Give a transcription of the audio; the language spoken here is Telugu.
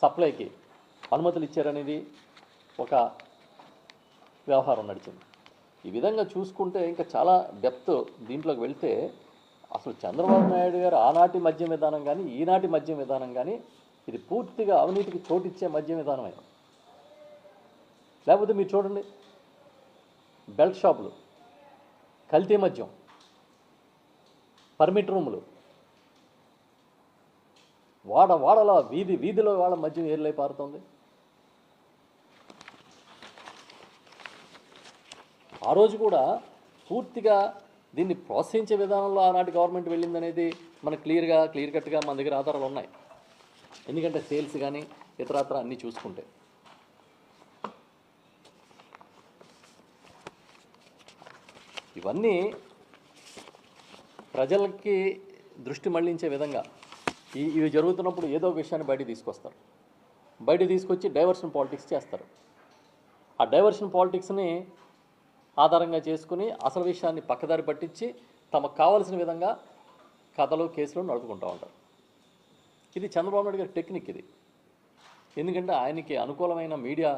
సప్లైకి అనుమతులు ఇచ్చారనేది ఒక వ్యవహారం నడిచింది. ఈ విధంగా చూసుకుంటే ఇంకా చాలా డెప్త్ దీంట్లోకి వెళ్తే అసలు చంద్రబాబు నాయుడు గారు ఆనాటి మద్యం విధానం కానీ ఈనాటి మద్యం విధానం కానీ ఇది పూర్తిగా అవినీతికి చోటిచ్చే మద్యం విధానమే. లేకపోతే మీరు చూడండి బెల్ట్ షాపులు కల్తీ మద్యం పర్మిట్ రూములు వాడ వాడల వీధి వీధిలో వాళ్ళ మద్యం ఏర్లై పారుతుంది. ఆ రోజు కూడా పూర్తిగా దీన్ని ప్రోత్సహించే విధానంలో ఆనాటి గవర్నమెంట్ వెళ్ళిందనేది మనకు క్లియర్గా క్లియర్ కట్గా మన దగ్గర ఆధారాలు ఉన్నాయి. ఎందుకంటే సేల్స్ కానీ ఇతరత్ర అన్నీ చూసుకుంటే. ఇవన్నీ ప్రజలకి దృష్టి మళ్ళించే విధంగా ఈ ఇవి జరుగుతున్నప్పుడు ఏదో విషయాన్ని బయట తీసుకొస్తారు. బయట తీసుకొచ్చి డైవర్షన్ పాలిటిక్స్ చేస్తారు. ఆ డైవర్షన్ పాలిటిక్స్ని ఆధారంగా చేసుకుని అసలు విషయాన్ని పక్కదారి పట్టించి తమకు కావలసిన విధంగా కథలు కేసులు నడుపుకుంటూ ఉంటారు. ఇది చంద్రబాబు నాయుడు గారి టెక్నిక్ ఇది. ఎందుకంటే ఆయనకి అనుకూలమైన మీడియా